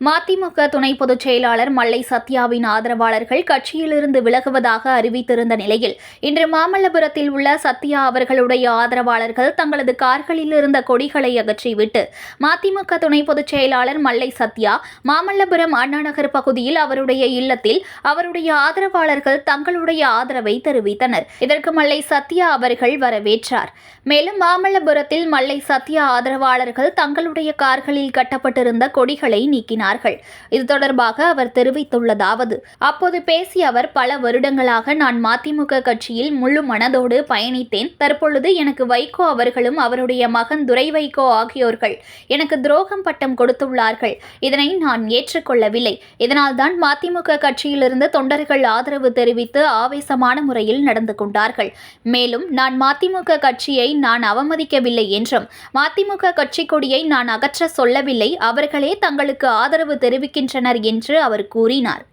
மதிமுக துணை பொதுச் செயலாளர் மல்லை சத்யாவின் ஆதரவாளர்கள் கட்சியிலிருந்து விலகுவதாக அறிவித்திருந்த நிலையில் இன்று மாமல்லபுரத்தில் உள்ள சத்யா அவர்களுடைய ஆதரவாளர்கள் தங்களது கார்களில் இருந்த கொடிகளை அகற்றிவிட்டு மதிமுக துணை பொதுச் செயலாளர் மல்லை சத்யா மாமல்லபுரம் அண்ணாநகர் பகுதியில் அவருடைய இல்லத்தில் அவருடைய ஆதரவாளர்கள் தங்களுடைய ஆதரவை தெரிவித்தனர். இதற்கு மல்லை சத்யா அவர்கள் வரவேற்றார். மேலும் மாமல்லபுரத்தில் மல்லை சத்யா ஆதரவாளர்கள் தங்களுடைய கார்களில் கட்டப்பட்டிருந்த கொடிகளை நீக்கினார்கள் இது தொடர்பாக அவர் தெரிவித்துள்ளதாவது அப்போது பேசிய அவர் பல வருடங்களாக நான் மதிமுக கட்சியில் முழு மனதோடு பயணித்தேன். தற்பொழுது எனக்கு வைகோ அவர்களும் அவருடைய மகன் துரை வைகோ ஆகியோர்கள் எனக்கு துரோகம் பட்டம் கொடுத்துள்ளார்கள். இதனை நான் ஏற்றுக்கொள்ளவில்லை. இதனால்தான் மதிமுக கட்சியிலிருந்து தொண்டர்கள் ஆதரவு தெரிவித்து ஆவேசமான முறையில் நடந்து கொண்டார்கள். மேலும் நான் மதிமுக கட்சியை நான் அவமதிக்கவில்லை என்றும் மதிமுக கட்சி கொடியை நான் அகற்ற சொல்லவில்லை. அவர்களே தங்களுக்கு ஆதரவு தெரிவிக்கின்றனர் என்று அவர் கூறினார்.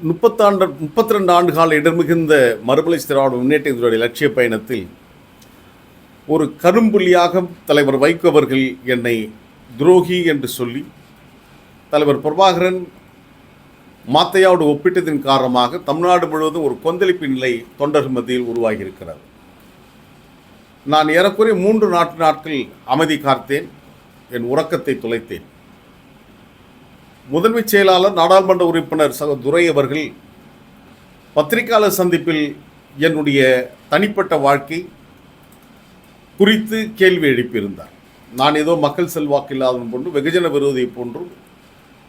முப்பத்தாண்டு முப்பத்தி ரெண்டு ஆண்டு கால இடர்மிகுந்த மறுமலை திராவிட முன்னேற்றத்தினுடைய லட்சிய பயணத்தில் ஒரு கரும்புள்ளியாக தலைவர் வைகோ அவர்கள் என்னை துரோகி என்று சொல்லி தலைவர் பிரபாகரன் மாத்தையாவோடு ஒப்பிட்டதின் காரணமாக தமிழ்நாடு முழுவதும் ஒரு கொந்தளிப்பு நிலை தொண்டர் மத்தியில் உருவாகியிருக்கிறது. நான் ஏறக்குறைய மூன்று நாட்டு நாட்கள் அமைதி காத்தேன் என் உறக்கத்தை தொலைத்தேன் முதன்மைச் செயலாளர் நாடாளுமன்ற உறுப்பினர் சக துரை அவர்கள் பத்திரிகையாளர் சந்திப்பில் என்னுடைய தனிப்பட்ட வாழ்க்கை குறித்து கேள்வி எழுப்பியிருந்தார். நான் ஏதோ மக்கள் செல்வாக்கு இல்லாதவன் போன்று வெகுஜன விரோதியை போன்றும்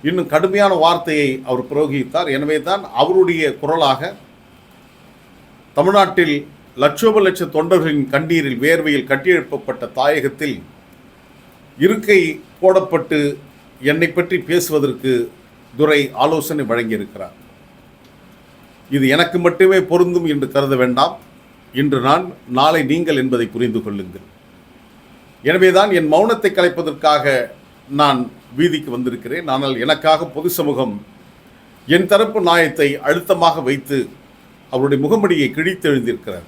இன்னும் கடுமையான வார்த்தையை அவர் பிரயோகித்தார். எனவே தான் அவருடைய குரலாக தமிழ்நாட்டில் லட்சோப லட்ச தொண்டர்களின் கண்ணீரில் வேர்வையில் கட்டியெழுப்பப்பட்ட தாயகத்தில் இருக்கை போடப்பட்டு என்னை பற்றி பேசுவதற்கு துரை ஆலோசனை வழங்கியிருக்கிறார். இது எனக்கு மட்டுமே பொருந்தும் என்று கருத வேண்டாம். இன்று நான் நாளை நீங்கள் என்பதை புரிந்து கொள்ளுங்கள். எனவேதான் என் மௌனத்தை கலைப்பதற்காக நான் வீதிக்கு வந்திருக்கிறேன். ஆனால் எனக்காக பொது சமூகம் என் தரப்பு நாயத்தை அழுத்தமாக வைத்து அவருடைய முகமடியை கிழித்தெழுந்திருக்கிறார்.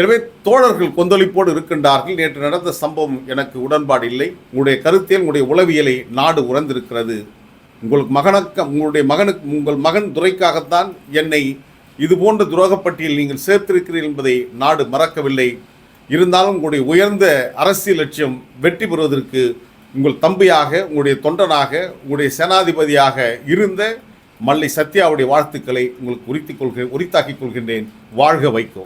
எனவே தோழர்கள் கொந்தளிப்போடு இருக்கின்றார்கள். நேற்று நடந்த சம்பவம் எனக்கு உடன்பாடு இல்லை. உங்களுடைய கருத்தியல் உங்களுடைய உளவியலை நாடு உறந்திருக்கிறது உங்களுக்கு மகனுக்கு உங்களுடைய மகனுக்கு உங்கள் மகன் துறைக்காகத்தான் என்னை இதுபோன்ற துரோகப்பட்டியல் நீங்கள் சேர்த்திருக்கிறீர்கள் என்பதை நாடு மறக்கவில்லை. இருந்தாலும் உங்களுடைய உயர்ந்த அரசியல் லட்சியம் வெற்றி பெறுவதற்கு உங்கள் தம்பியாக உங்களுடைய தொண்டனாக உங்களுடைய சேனாதிபதியாக இருந்த மல்லை சத்யாவுடைய வாழ்த்துக்களை உங்களுக்கு உரித்துக் கொள்கிறேன் உரித்தாக்கிக் கொள்கின்றேன். வாழ்க வைக்கோ